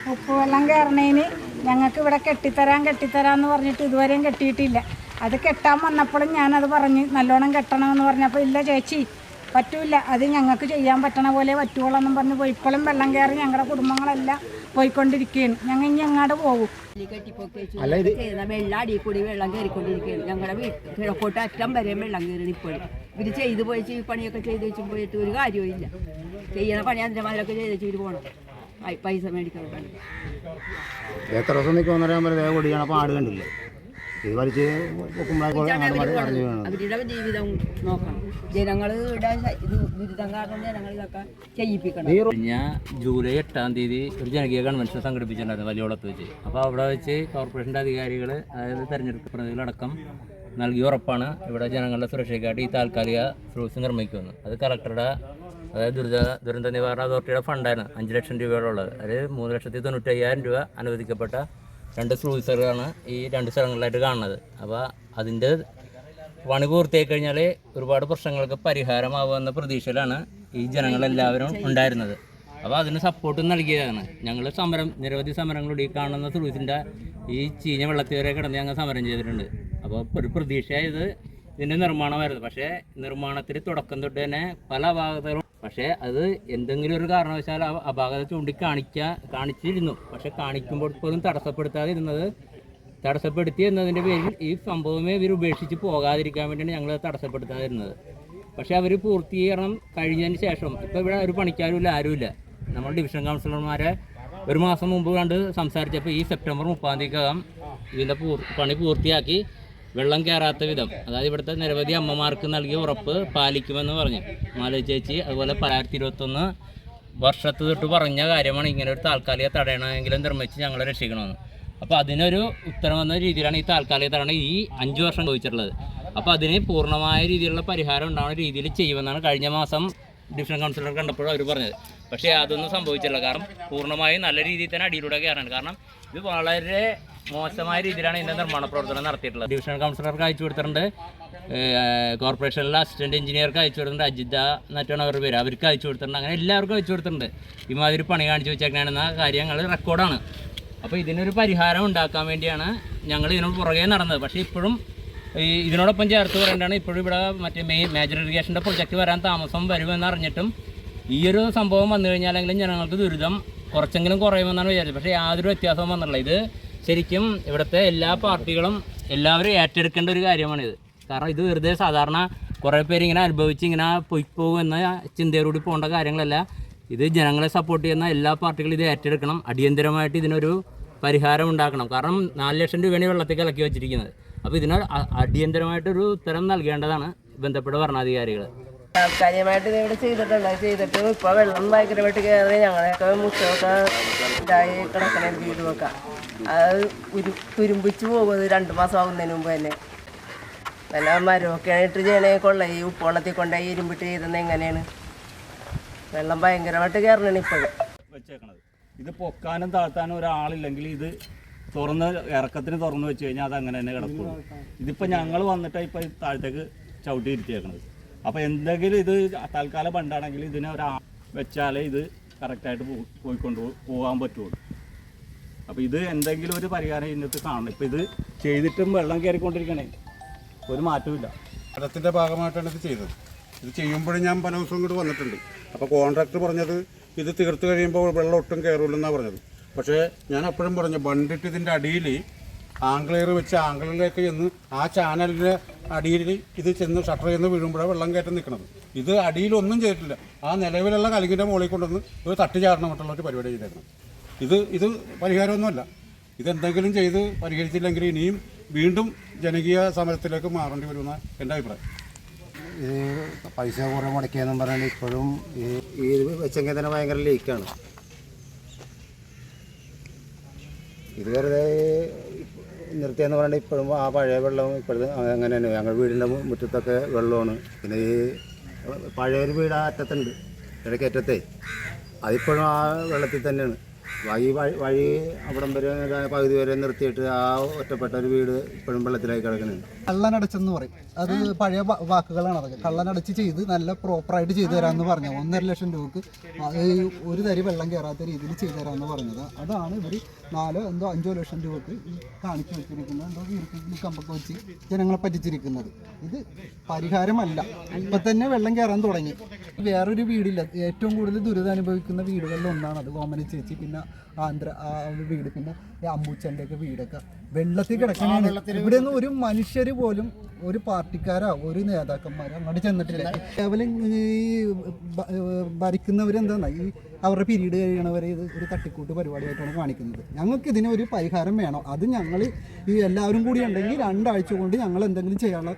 ഉപ്പുവെള്ളം കയറണേന് ഞങ്ങൾക്ക് ഇവിടെ കെട്ടിത്തരാൻ കെട്ടിത്തരാന്ന് പറഞ്ഞിട്ട് ഇതുവരെയും കെട്ടിയിട്ടില്ല. അത് കെട്ടാൻ വന്നപ്പോഴും ഞാനത് പറഞ്ഞ് നല്ലോണം കെട്ടണമെന്ന് പറഞ്ഞപ്പോൾ ഇല്ല ചേച്ചി പറ്റൂല അത് ഞങ്ങൾക്ക് ചെയ്യാൻ പറ്റണ പോലെ പറ്റുള്ളൂ എന്നും പറഞ്ഞ് പോയി. ഇപ്പോഴും വെള്ളം കയറി ഞങ്ങളുടെ കുടുംബങ്ങളെല്ലാം പോയിക്കൊണ്ടിരിക്കുകയാണ് ഞങ്ങൾ ഇനി അങ്ങോട്ട് പോകും അല്ല ഇത് വെള്ളം അടി കൂടി വെള്ളം കയറിക്കൊണ്ടിരിക്കുകയാണ് ഞങ്ങളുടെ വീട്ടിൽ കിഴക്കോട്ട് അറ്റം വരെ വെള്ളം കയറി ഇപ്പോഴും. ഇവർ ചെയ്തു പോയി ഈ പണിയൊക്കെ ചെയ്ത് വെച്ചു പോയിട്ട് ഒരു കാര്യവും ഇല്ല. ചെയ്യുന്ന പണി അതിന്റെ ചെയ്ത് വെച്ച് ഇവർ പോകണം പൈസ മേടിക്കാൻ എത്ര ദിവസം നിൽക്കുമെന്ന് പറയാൻ പറ്റും വേഗം ഓടിയാണ് അപ്പോൾ ആട് കണ്ടില്ലേ? ഇത് വലിച്ച് അവരുടെ ജീവിതം നോക്കണം. ജനങ്ങൾ ദുരിതം കാരണം ജനങ്ങൾ ഇതൊക്കെ ചെയ്യിപ്പിക്കണം. ഞാൻ ജൂലൈ എട്ടാം തീയതി ഒരു ജനകീയ കൺവെൻഷൻ സംഘടിപ്പിച്ചിട്ടുണ്ടായിരുന്നു വലിയോളത്ത് വെച്ച്. അപ്പോൾ അവിടെ വെച്ച് കോർപ്പറേഷന്റെ അധികാരികൾ അതായത് തെരഞ്ഞെടുപ്പ് പ്രതികളടക്കം നൽകിയ ഉറപ്പാണ് ഇവിടെ ജനങ്ങളുടെ സുരക്ഷയ്ക്കായിട്ട് ഈ താൽക്കാലിക ഫ്രൂട്ട്സ് നിർമ്മിക്കുന്നത്. അത് കളക്ടറുടെ അതായത് ദുരിത ദുരന്ത നിവാരണ അതോറിറ്റിയുടെ ഫണ്ടായിരുന്നു. അഞ്ച് ലക്ഷം രൂപയോടുള്ളത്. അതിൽ മൂന്ന് ലക്ഷത്തി തൊണ്ണൂറ്റി അയ്യായിരം രൂപ അനുവദിക്കപ്പെട്ട രണ്ട് സ്ലൂസറുകളാണ് ഈ രണ്ട് സ്ഥലങ്ങളിലായിട്ട് കാണുന്നത്. അപ്പോൾ അതിന്റെ പണി പൂർത്തിയായി കഴിഞ്ഞാൽ ഒരുപാട് പ്രശ്നങ്ങൾക്ക് പരിഹാരമാവുമെന്ന പ്രതീക്ഷയിലാണ് ഈ ജനങ്ങളെല്ലാവരും ഉണ്ടായിരുന്നത്. അപ്പോൾ അതിന് സപ്പോർട്ട് നൽകിയതാണ്. ഞങ്ങൾ സമരം നിരവധി സമരങ്ങളുടെ ഈ കാണുന്ന സ്ലൂസിന്റെ ഈ ചീഞ്ഞ വെള്ളത്തിൽ വരെ കിടന്ന് ഞങ്ങൾ സമരം ചെയ്തിട്ടുണ്ട്. അപ്പോൾ ഒരു പ്രതീക്ഷയായത് ഇതിന്റെ നിർമ്മാണമായിരുന്നു. പക്ഷേ നിർമ്മാണത്തിൽ തുടക്കം തൊട്ട് തന്നെ പല അപാകതകളും പക്ഷേ അത് എന്തെങ്കിലും ഒരു കാരണവശാൽ അപാകത ചൂണ്ടിക്കാണിക്ക കാണിച്ചിരുന്നു. പക്ഷെ കാണിക്കുമ്പോൾ പോലും തടസ്സപ്പെടുത്താതെ ഇരുന്നത് തടസ്സപ്പെടുത്തി എന്നതിന്റെ പേരിൽ ഈ സംഭവമേ ഇവർ ഉപേക്ഷിച്ച് പോകാതിരിക്കാൻ വേണ്ടിയാണ് ഞങ്ങൾ തടസ്സപ്പെടുത്താതിരുന്നത്. പക്ഷേ അവർ പൂർത്തീകരണം കഴിഞ്ഞതിന് ശേഷം ഇപ്പോൾ ഇവിടെ ഒരു പണിക്കാരുമില്ല ആരുമില്ല. നമ്മൾ ഡിവിഷൻ കൗൺസിലർമാരെ ഒരു മാസം മുമ്പ് കണ്ട് സംസാരിച്ചപ്പോൾ ഈ സെപ്റ്റംബർ മുപ്പാം തീയതിക്കകം ഇതിന്റെ പണി പൂർത്തിയാക്കി വെള്ളം കയറാത്ത വിധം. അതായത് ഇവിടുത്തെ നിരവധി അമ്മമാർക്ക് നൽകിയ ഉറപ്പ് പാലിക്കുമെന്ന് പറഞ്ഞു. മാല ചേച്ചി അതുപോലെ രണ്ടായിരത്തി ഇരുപത്തൊന്ന് വർഷത്ത് തൊട്ട് പറഞ്ഞ കാര്യമാണ് ഇങ്ങനെ ഒരു താൽക്കാലിക തടയണമെങ്കിലും നിർമ്മിച്ച് ഞങ്ങളെ രക്ഷിക്കണമെന്ന്. അപ്പോൾ അതിനൊരു ഉത്തരം വന്ന രീതിയിലാണ് ഈ താൽക്കാലിക തടയണം ഈ അഞ്ച് വർഷം ചോദിച്ചിട്ടുള്ളത് അപ്പോൾ അതിന് പൂർണമായ രീതിയിലുള്ള പരിഹാരം ഉണ്ടാവുന്ന രീതിയിൽ ചെയ്യുമെന്നാണ് കഴിഞ്ഞ മാസം ഡിവിഷൻ കൗൺസിലർ കണ്ടപ്പോഴും അവർ പറഞ്ഞത്. പക്ഷേ അതൊന്നും സംഭവിച്ചില്ല കാരണം പൂർണമായും നല്ല രീതിയിൽ തന്നെ അടിയിലൂടെ കയറാണ് കാരണം ഇത് വളരെ മോശമായ രീതിയിലാണ് ഇതിന്റെ നിർമ്മാണ പ്രവർത്തനം നടത്തിയിട്ടുള്ളത്. ഡിവിഷൻ കൗൺസിലർക്ക് അയച്ചു കൊടുത്തിട്ടുണ്ട്. കോർപ്പറേഷനിലെ അസിസ്റ്റന്റ് എഞ്ചിനീയർക്ക് അയച്ചു കൊടുത്തിട്ടുണ്ട്. അജിത എന്നിട്ടാണ് അവരുടെ പേര് അവർക്ക് അയച്ചു കൊടുത്തിട്ടുണ്ട്. അങ്ങനെ എല്ലാവർക്കും അയച്ചു കൊടുത്തിട്ടുണ്ട്. ഇമാതിരി പണി കാണിച്ചു വെച്ചേക്കണെന്ന കാര്യങ്ങൾ റെക്കോർഡാണ് അപ്പോൾ ഇതിനൊരു പരിഹാരം ഉണ്ടാക്കാൻ വേണ്ടിയാണ് ഞങ്ങൾ ഇതിനോട് പുറകെ നടന്നത്. പക്ഷേ ഇപ്പോഴും ഈ ഇതിനോടൊപ്പം ചേർത്ത് പറയേണ്ടതാണ് ഇപ്പോഴും ഇവിടെ മറ്റേ മെയിൻ മേജർ ഇറിഗേഷന്റെ പ്രൊജക്റ്റ് വരാൻ താമസം വരുമെന്ന് അറിഞ്ഞിട്ടും ഈ ഒരു സംഭവം വന്നു കഴിഞ്ഞാലെങ്കിലും ജനങ്ങൾക്ക് ദുരിതം കുറച്ചെങ്കിലും കുറയുമെന്നാണ് വിചാരിച്ചത്. പക്ഷേ യാതൊരു വ്യത്യാസവും വന്നിട്ടില്ല. ഇത് ശരിക്കും ഇവിടുത്തെ എല്ലാ പാർട്ടികളും എല്ലാവരും ഏറ്റെടുക്കേണ്ട ഒരു കാര്യമാണിത്. കാരണം ഇത് വെറുതെ സാധാരണ കുറേ പേര് ഇങ്ങനെ അനുഭവിച്ച് ഇങ്ങനെ പോയി എന്ന ചിന്തയോടുകൂടി പോകേണ്ട കാര്യങ്ങളല്ല. ഇത് ജനങ്ങളെ സപ്പോർട്ട് ചെയ്യുന്ന എല്ലാ പാർട്ടികളും ഇത് ഏറ്റെടുക്കണം. അടിയന്തരമായിട്ട് ഇതിനൊരു പരിഹാരം ഉണ്ടാക്കണം. കാരണം നാല് ലക്ഷം രൂപയാണ് വെള്ളത്തിൽ കലക്കി വെച്ചിരിക്കുന്നത്. അപ്പോൾ ഇതിന് അടിയന്തരമായിട്ടൊരു ഉത്തരം നൽകേണ്ടതാണ് ബന്ധപ്പെട്ട ഭരണാധികാരികൾ ഇത് ഇവിടെ ചെയ്തിട്ടുണ്ട്. ചെയ്തിട്ട് ഇപ്പോൾ വെള്ളം ഭയങ്കരമായിട്ട് കയറി ഞങ്ങളെയൊക്കെ മുറ്റമൊക്കെ ഇതായി കിടക്കണ വീടുമൊക്കെ അത് ഉരു തുരുമ്പിച്ച് പോകുന്നത് രണ്ട് മാസം ആകുന്നതിന് മുമ്പ് തന്നെ. നല്ല മരമൊക്കെ ഇട്ട് ചെയ്യണേ കൊള്ള. ഈ ഉപ്പുവെള്ളത്തിൽ കൊണ്ടുപോയി ഇരുമ്പിട്ട് ചെയ്തെന്ന് എങ്ങനെയാണ്? വെള്ളം ഭയങ്കരമായിട്ട് കയറണ ഇപ്പോഴും. വെച്ചേക്കണത്. ഇത് പൊക്കാനും താഴ്ത്താനും ഒരാളില്ലെങ്കിൽ ഇത് തുറന്ന് ഇറക്കത്തിന് തുറന്ന് വെച്ച് കഴിഞ്ഞാൽ അത് അങ്ങനെ തന്നെ കിടക്കും. ഇതിപ്പോൾ ഞങ്ങൾ വന്നിട്ടാണ് ഇപ്പോൾ താഴത്തേക്ക് ചവിട്ടി ഇരുത്തിയേക്കണത്. അപ്പോൾ എന്തെങ്കിലും ഇത് തൽക്കാല ബണ്ടാണെങ്കിൽ ഇതിനെ ഒരു വെച്ചാലേ ഇത് കറക്റ്റായിട്ട് പോയിക്കൊണ്ട് പോകാൻ പറ്റുള്ളൂ. അപ്പോൾ ഇത് എന്തെങ്കിലും ഒരു പരിഹാരം ഇന്നത്തെ കാണണം. ഇപ്പോൾ ഇത് ചെയ്തിട്ടും വെള്ളം കയറിക്കൊണ്ടിരിക്കണേ. ഒരു മാറ്റവും ഫലത്തിന്റെ ഭാഗമായിട്ടാണ് ഇത് ചെയ്തത്. ഇത് ചെയ്യുമ്പോഴും ഞാൻ പല ദിവസവും ഇങ്ങോട്ട് വന്നിട്ടുണ്ട്. അപ്പോൾ കോൺട്രാക്ടർ പറഞ്ഞത് ഇത് തീർത്ത് കഴിയുമ്പോൾ വെള്ളം ഒട്ടും കയറില്ലെന്നാണ് പറഞ്ഞത്. പക്ഷേ ഞാൻ അപ്പോഴും പറഞ്ഞു ബണ്ടിട്ട് ഇതിന്റെ അടിയിൽ ആംഗ്ലെയർ വെച്ച് ആംഗ്ലറിലേക്ക് ചെന്ന് ആ ചാനലിന്റെ അടിയിൽ ഇത് ചെന്ന് ഷട്ടർ ചെന്ന് വീഴുമ്പോഴാണ് വെള്ളം കയറ്റം നിൽക്കുന്നത്. ഇത് അടിയിലൊന്നും ചെയ്തിട്ടില്ല. ആ നിലവിലുള്ള കലിങ്ങിന്റെ മുകളിൽ കൊണ്ടുവന്ന് തട്ടി ചാടണം ഒരു പരിപാടി ചെയ്തേക്കണം ഇത് ഇത് പരിഹാരമൊന്നുമല്ല. ഇതെന്തെങ്കിലും ചെയ്ത് പരിഹരിച്ചില്ലെങ്കിൽ ഇനിയും വീണ്ടും ജനകീയ സമരത്തിലേക്ക് മാറേണ്ടി വരുമെന്ന എന്റെ അഭിപ്രായം. ഈ പൈസ കുറേ മുടക്കിയെന്നും പറഞ്ഞാൽ ഇപ്പോഴും ഈ ഈ വെച്ചെങ്കിൽ തന്നെ ഭയങ്കര ലീക്കാണ് ഇത് വെറുതെ നിർത്തിയെന്ന് പറഞ്ഞാൽ ഇപ്പോഴും ആ പഴയ വെള്ളം ഇപ്പോഴത്തെ അങ്ങനെ തന്നെ. ഞങ്ങളുടെ വീടിന്റെ മുറ്റത്തൊക്കെ വെള്ളമാണ്. പിന്നെ ഈ പഴയൊരു വീട് ആ അറ്റത്തുണ്ട്. ഇടയ്ക്ക് അറ്റത്തെ. അതിപ്പോഴും ആ വെള്ളത്തിൽ തന്നെയാണ്. ഈ വഴി വഴി അവിടം വരെ പകുതി വരെ നിർത്തിയിട്ട് ആ ഒറ്റപ്പെട്ട ഒരു വീട് ഇപ്പോഴും വെള്ളത്തിലായി കിടക്കുന്നുണ്ട്. കള്ളനടച്ചെന്ന് പറയും. അത് പഴയ വാക്കുകളാണ് അതൊക്കെ. കള്ളനടച്ച് ചെയ്ത് നല്ല പ്രോപ്പറായിട്ട് ചെയ്തു തരാമെന്ന് പറഞ്ഞു ഒന്നര ലക്ഷം രൂപക്ക് ഒരു തരി വെള്ളം കയറാത്ത രീതിയിൽ ചെയ്തു തരാമെന്ന് പറഞ്ഞത്. അതാണ് ഇവർ നാലോ എന്തോ അഞ്ചോ ലക്ഷം രൂപക്ക് കാണിച്ചു വെച്ചിരിക്കുന്നത്. എന്തോ വീർക്കി കമ്പൊക്കെ വെച്ച് ജനങ്ങളെ പറ്റിച്ചിരിക്കുന്നത്. ഇത് പരിഹാരമല്ല. ഇപ്പം തന്നെ വെള്ളം കയറാൻ തുടങ്ങി. വേറൊരു വീടില്ല. ഏറ്റവും കൂടുതൽ ദുരിതം അനുഭവിക്കുന്ന വീടുകളിൽ ഒന്നാണ് അത്. ഓമന ചേച്ചി. പിന്നെ ആന്ധ്ര ആ ഒരു വീട് പിന്നെ ഈ അമ്മൂച്ചന്റെ ഒക്കെ വീടൊക്കെ. വെള്ളത്തിൽ കിടക്കണ ഇവിടെ നിന്ന് ഒരു മനുഷ്യർ പോലും ഒരു പാർട്ടിക്കാരോ ഒരു നേതാക്കന്മാരോ അങ്ങോട്ട് ചെന്നിട്ടില്ല. കേവലം ഈ ഭരിക്കുന്നവരെന്താ ഈ അവരുടെ പിരീഡ് കഴിയണവരെ ഇത് ഒരു തട്ടിക്കൂട്ട് പരിപാടിയായിട്ടാണ് കാണിക്കുന്നത്. ഞങ്ങൾക്ക് ഇതിന് ഒരു പരിഹാരം വേണം. അത് ഞങ്ങൾ ഈ എല്ലാവരും കൂടി ഉണ്ടെങ്കിൽ രണ്ടാഴ്ച കൊണ്ട് ഞങ്ങൾ എന്തെങ്കിലും ചെയ്യാനുള്ള